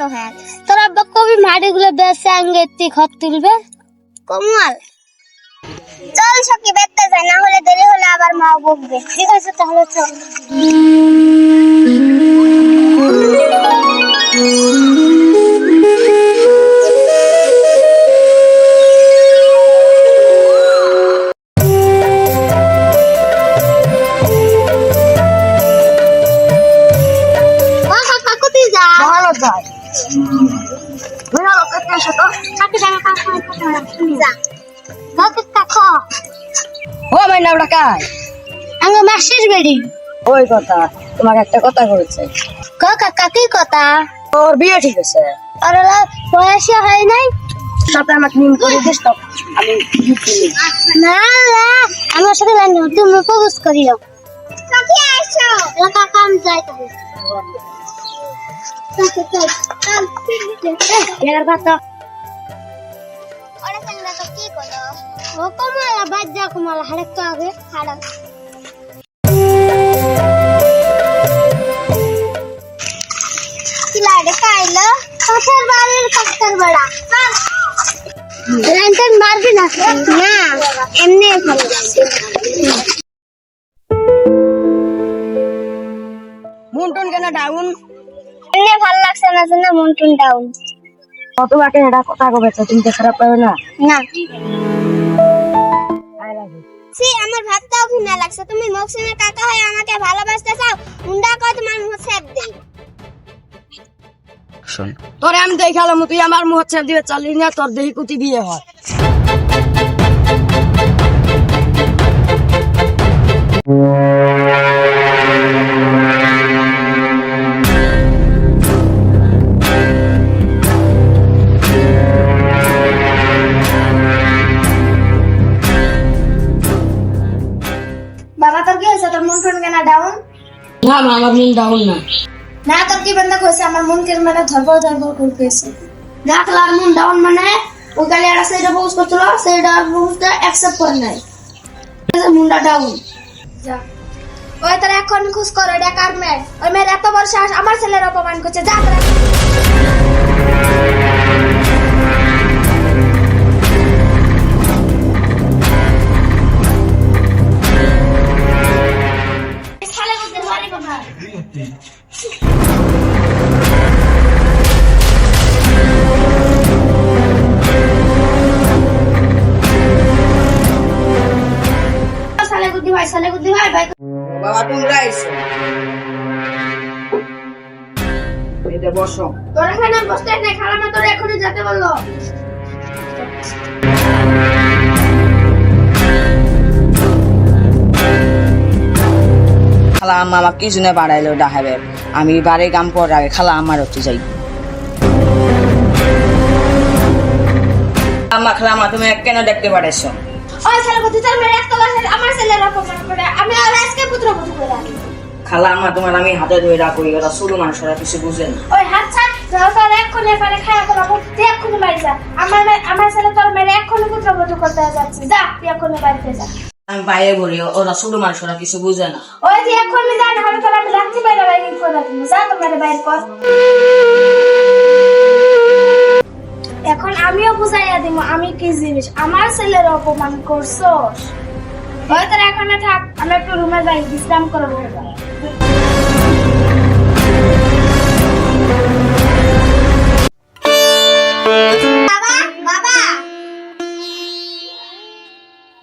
ক্লান্ত হয়ে। তোর কবি মাটিগুলো বেসে আঙ্গে তুই খত তুলবে? কমল। চল সখী বেরতে যাই, না হলে দেরি হলে আবার মা বকবে। ঠিক আছে, তাহলে চল। মা কাকা ভালো যায় কাকি জামা কাকা যা কাকা কাকা ও মাই নাম ডাকাই আঙ্গ মাসির বেড়ি। ওই কথা তোমাকে একটা কথা বলছে। কাকা কাকি কথা? ওর বিয়ে ঠিক আছে আর ওরা বয়সে হয় নাই। সাথে আমাকে নিম করে দিস তো আমি না না আমার সাথে লাইন তুমি প্রপোজ করিও। কাকি আইছো কাকা আমি যাই তবে এর কথা ওরা সঙ্গে তো কি করল ও কমলা বাজ্জা কমলা হাড়ে তো আগে হাড়া কিলাড়ে কাইলো কাছের বাড়ির কাছের বড়া ল্যান্টার্ন মারবি না না এমনি ভালো মুন্টুন কেন ডাউন লাগছে না জন্য মন্টুন ডাউন তোমাকে এটা কথা কবে তুমি তো খারাপ পাবে না। না। সি আমার ভাবতেও ঘৃণা লাগছে। তুমি মকসিনের কাকা হয়ে আমাকে ভালোবাসতে চাও মুন্ডা তোমার দেই তোরে আমি দেখালাম তুই আমার দিবে চালি না তোর দেহি কুতি বিয়ে হয়। বাবা ডাউন না। না তো কি বন্ধ কইছে? আমার মন কে মানে ধরবো ধরবো করতেছে লাগ মন ডাউন মানে ওই কালে একটা সেইটা পোস্ট করছিল সেইটা পোস্টটা অ্যাকসেপ্ট করে নাই। মুন্ডা ডাউন। ওই তারা এখন খুশ করে এটা কার মেয়ে? ওই মেয়ের এত বড় আমার ছেলের অপমান করছে। যা বাবা তোমরা এসো বসো। তোর এখানে বসতে নেই খালামা তোর এখনই যেতে বলল। খালা আম্মা আমাকে কি জন্য বাড়াইলো ডাহাবে আমি বাড়ি কাম করার আগে খালা আমার হচ্ছে যাই আম্মা খালা আম্মা তুমি কেন দেখতে পারেছো ওই শালা গুদ্দি তোর মেয়ে একটা বাসে আমার ছেলের অপমান করে। আমি আর আজকে পুত্র পুত্র করে রাখি। খালা আম্মা তোমার আমি হাতে ধরে রাখি শুধু মানুষরা কিছু বুঝে না। ওই হাত ছাড় যাও তোর এক্ষুনি এখানে খায়া করব তুই এক্ষুনি বাড়ি যা। আমার আমার ছেলে তোর মেয়ে এক্ষুনি পুত্র পুত্র করতে যাচ্ছে। যা তুই এক্ষুনি বাড়িতে যা। আমি বাইরে বলি ওরা শুধু মানুষরা কিছু বুঝে না। ওই তুই এক্ষুনি যা না হলে তোর আমি রাত্রি বাইরে করে রাখব যা তোর মেয়ে বাইরে কর। এখন আমিও বুঝাইয়া দিব আমি কি জিনিস? আমার ছেলের অপমান করছোস ওই তোর এখানে থাক, আমি একটু রুমে যাই, বিশ্রাম করব বাবা বাবা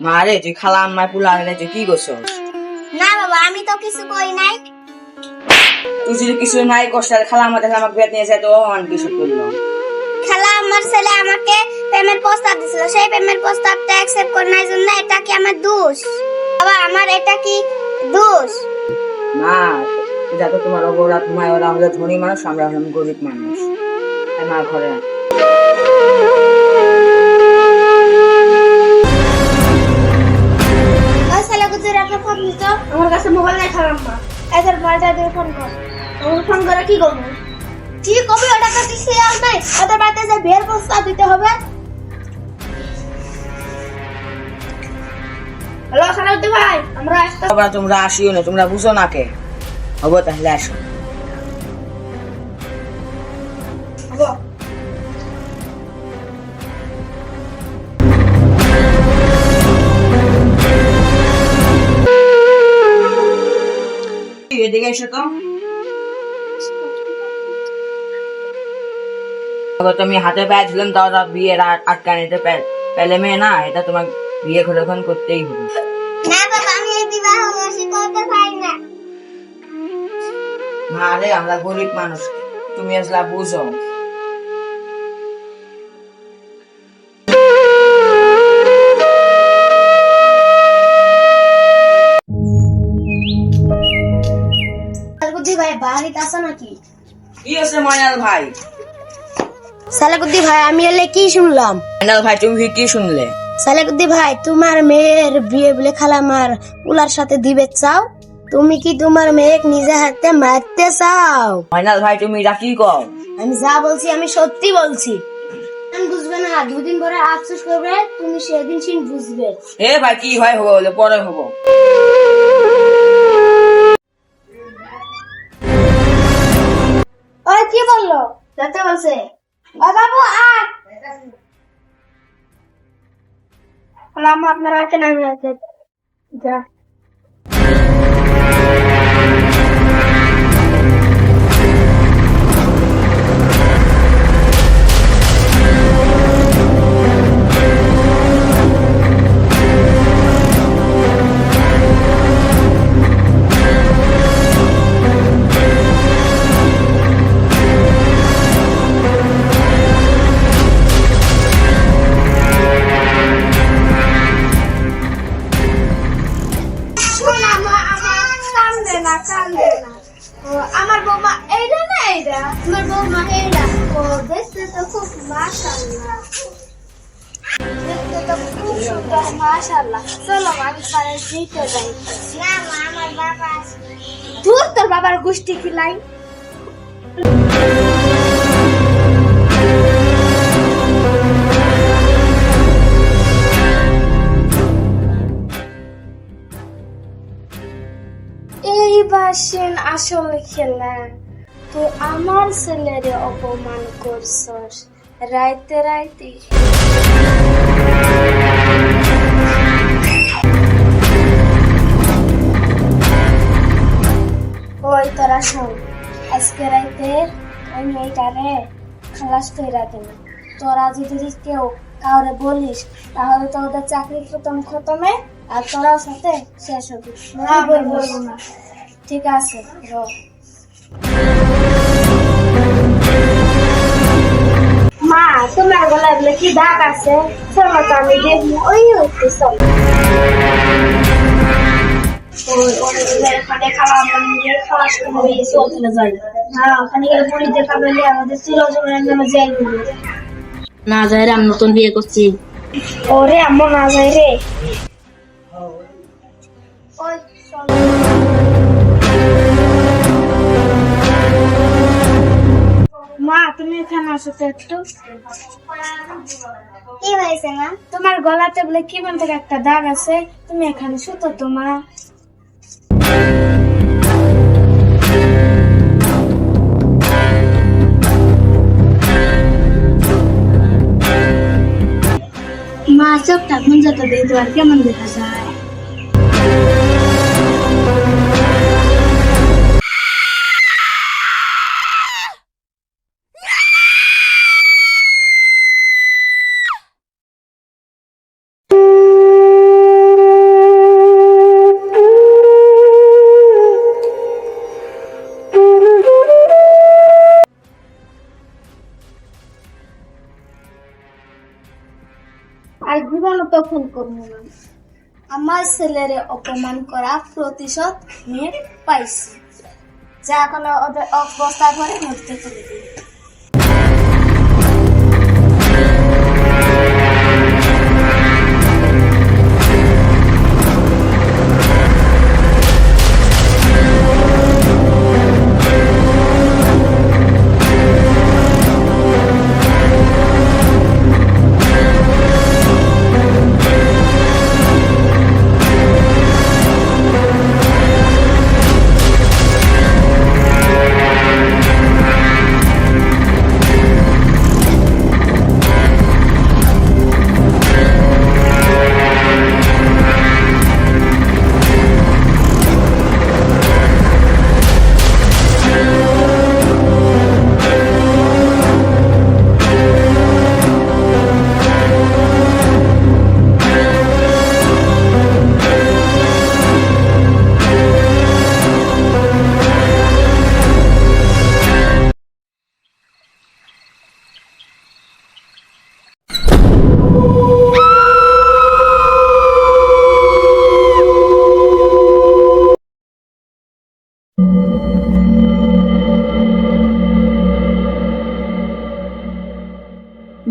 মারে তুই খালা আম্মায় পুলা আনলে তুই কি করছস? না বাবা আমি তো কিছু কই নাই। তুই যদি কিছু নাই কষ্ট খালা আমার দেখলে আমাকে বেত নিয়ে যায় তো অন কিছু করল? খালা আমার ছেলে আমাকে প্রেমের প্রস্তাব দিছিল সেই প্রেমের প্রস্তাবটা অ্যাকসেপ্ট করার জন্য এটা কি আমার দোষ? বাবা আমার এটা কি দোষ? না এটা তো তোমার অপরাধ তোমায় ওরা হলো ধনী মানুষ আমরা হলাম গরিব মানুষ। মা ঘরে দিত আমার কাছে মোবাইল নাই খারাপ মা এসের বাড়িতে দিয়ে ফোন কর। আমার ফোন করে কি করব? কি করবি? ওটা তো কিছু আর নাই। ওদের বাড়িতে যে দিতে হবে। হ্যালো সালাউদ্দিন ভাই আমরা আসতে তোমরা তোমরা আসিও না তোমরা বুঝো না কে। হব তাহলে আসো। হব। এদিকে এসো তো। তুমি হাতে পেয়েছিলেন তাও বিয়ের আট- আটকানিতে পে- পেলে মেয়ে না এটা তোমার বিয়ে এখন করতেই হবে। না বাবা আমি এই বিবাহ বসে করতে পারি না। না রে আমরা গরিব মানুষ। তুমি আসলা বুঝো। আসা নাকি? কি হচ্ছে ময়নাল ভাই? সালাকুদ্দি ভাই আমি এলে কি শুনলাম? ময়নাল ভাই তুমি কি শুনলে? সালাকুদ্দি ভাই তোমার মেয়ের বিয়ে বলে খালামার উলার সাথে দিবে চাও? তুমি কি তোমার মেয়েক নিজে হাতে মারতে চাও? ময়নাল ভাই তুমি এটা কি কও? আমি যা বলছি আমি সত্যি বলছি। বুঝবে না দুদিন পরে আফসোস করবে তুমি সেদিন সিন বুঝবে। এ ভাই কি হয় হব বলে পরে হব। ওই কি বলল? যাতে বলছে ও বাবু আয়। বললাম আপনারা আছেন? আছে। যা। চলো আমি আমার বাবা দূর তোর বাবার গোষ্ঠী কি লাই এই বাসেন আসলে খেলা তুই আমার ছেলেরে অপমান করছস। রাইতে রাইতে ওই তোরা আজকে রাইতে ওই মেয়েটারে খালাস কইরা দেন তোরা যদি কেউ কাউরে বলিস তাহলে তো ওদের চাকরি খতম খতমে আর তোরাও সাথে শেষ হবে। না বলব না। ঠিক আছে র। মা তোমার গলায় কি দাগ আছে? চলো তো আমি দেখব ওই হচ্ছে ওখানে খাওয়া মানে খাওয়া শুরু হয়ে গেছে ওখানে যাই হ্যাঁ ওখানে গেলে পুলিশ দেখা আমাদের চিরজনের নামে যাই না যাই আমি নতুন বিয়ে করছি। ওরে আম্মু না যাই রে। মা তুমি এখানে আসো তো একটু। কি হয়েছে মা? তোমার গলাতে বলে কি বলতে একটা দাগ আছে? তুমি এখানে শুতো তো মা। মা চোখটা গুঞ্জাতে দিয়ে তো আর কেমন দেখা যায় আর জীবনও তো ফোন করব না। আমার ছেলেরে অপমান করা প্রতিশোধ নিয়ে পাইছি। যা কোনো ওদের অবস্থা করে মরতে তুলে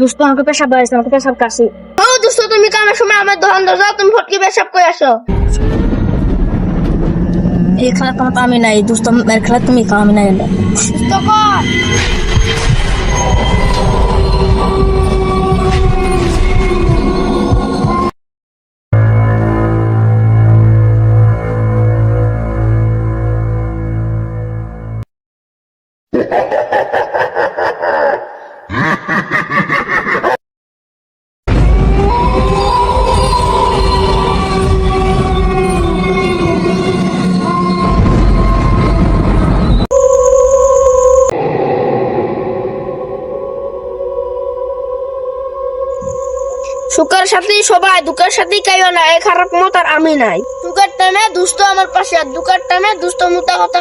দোস্ত আমাকে পেশাব বাড়াইছে আমাকে পেশাব কাশি। ও দোস্ত তুমি কামের সময় আমার দোকান যাও তুমি ফটকি পেশাব করে আসো। এই খেলা তোমার আমি নাই দোস্ত এর খেলা তুমি খাও নাই। এলে তো কর। সুখের সাথে সবাই দুঃখের সাথে কাইও না এই খারাপ মত আর আমি নাই। সুখের টানে দুষ্ট আমার পাশে আর দুঃখের টানে দুষ্ট মুতা কথা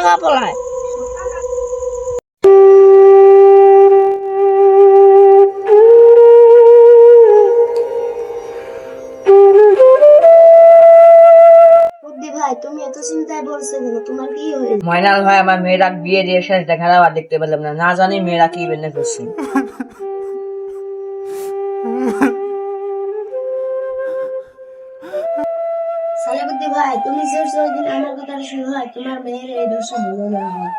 ভাই তুমি এত চিন্তায় বলছো কেন? তোমার কি হয়েছে? ময়নাল ভাই আমার মেয়েরা বিয়ে দিয়ে শেষ দেখা আর দেখতে পেলাম না। না জানি মেয়েরা কি বেনে করছে। ভাই তুমি যে দিন আমার কথা শুনো হয়, তোমার মেয়ের এই দোষ হলো না হয়।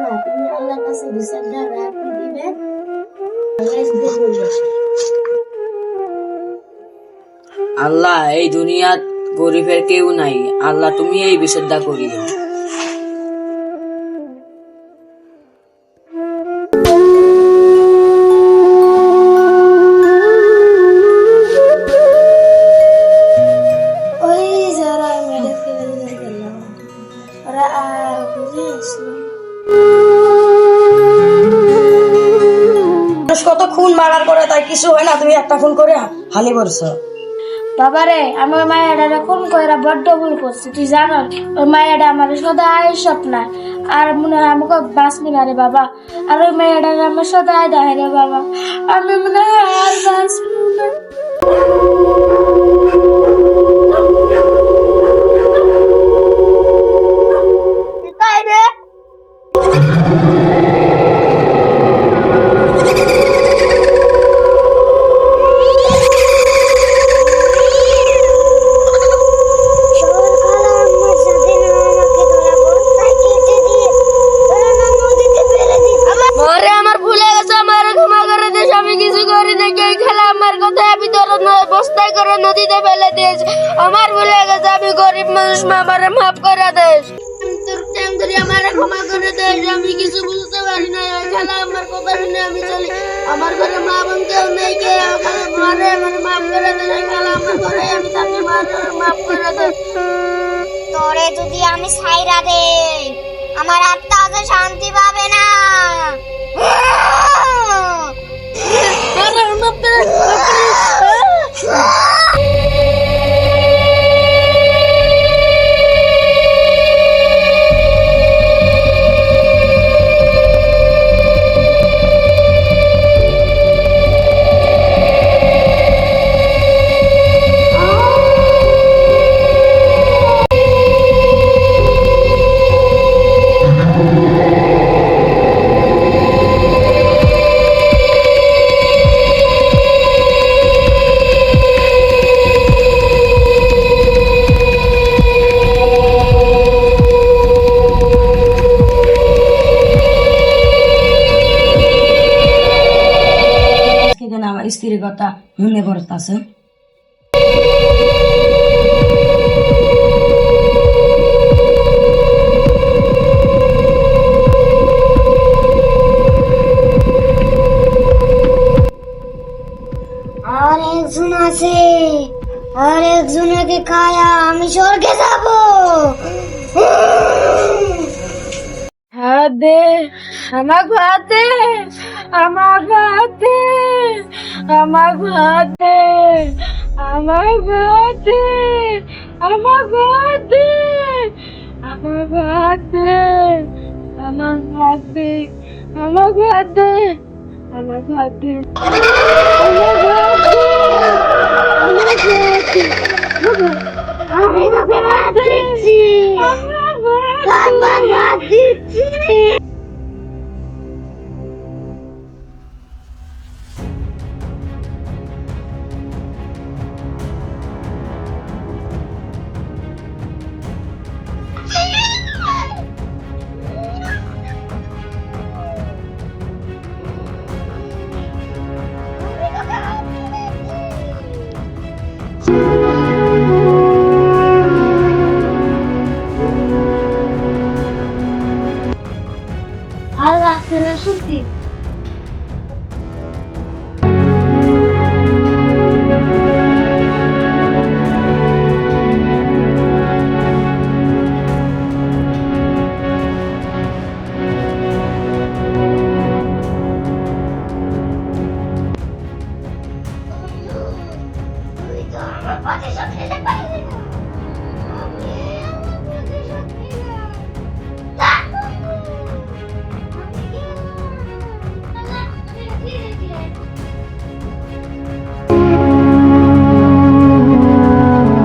না, তুমি আল্লাহর কাছে বিচারটা রাখতে দিবে, আল্লাহ এই দুনিয়াত গরিবের কেউ নাই। আল্লাহ, তুমি এই বিশ্বদ্ধা করিও। একটা ফোন করে হালি করছ বাবারে, আমার মায়েরা কোন কইরা বড্ড ভুল করছে, তুই জানো? ওই মায়েরা আমার সদাই স্বপ্ন, আর মনে হয় আমাকে বাঁচবি না রে বাবা। আর ওই মায়েরা আমার সদাই দেয় রে বাবা। আমি মনে হয় আর বাঁচবো না। আমার ভুলে গেছে আমি গরিব মানুষ আমারে মাফ করে দিস তোর টাইম ধরে আমার ক্ষমা করে দিস আমি কিছু বুঝতে পারি না খেলা আমার আমি চলি আমার ঘরে মা বোন কেউ নেই কে আমার মারে আমার মাফ করে খেলা আমার ঘরে আমি মাফ করে তোরে যদি আমি সাইরা দেই আমার আত্মা তো শান্তি পাবে না। আরে মাফ করে স্ত্রীর কথা মনে পড়তাছে আর একজন আছে। আর একজনকে খায়া আমি স্বর্গে যাব। হাতে আমার হাতে আমার হাতে আমার হাতে আমার হাতে আমার হাতে আমার হাতে আমার হাতে আমার হাতে আমার হাতে 妈妈我要亲亲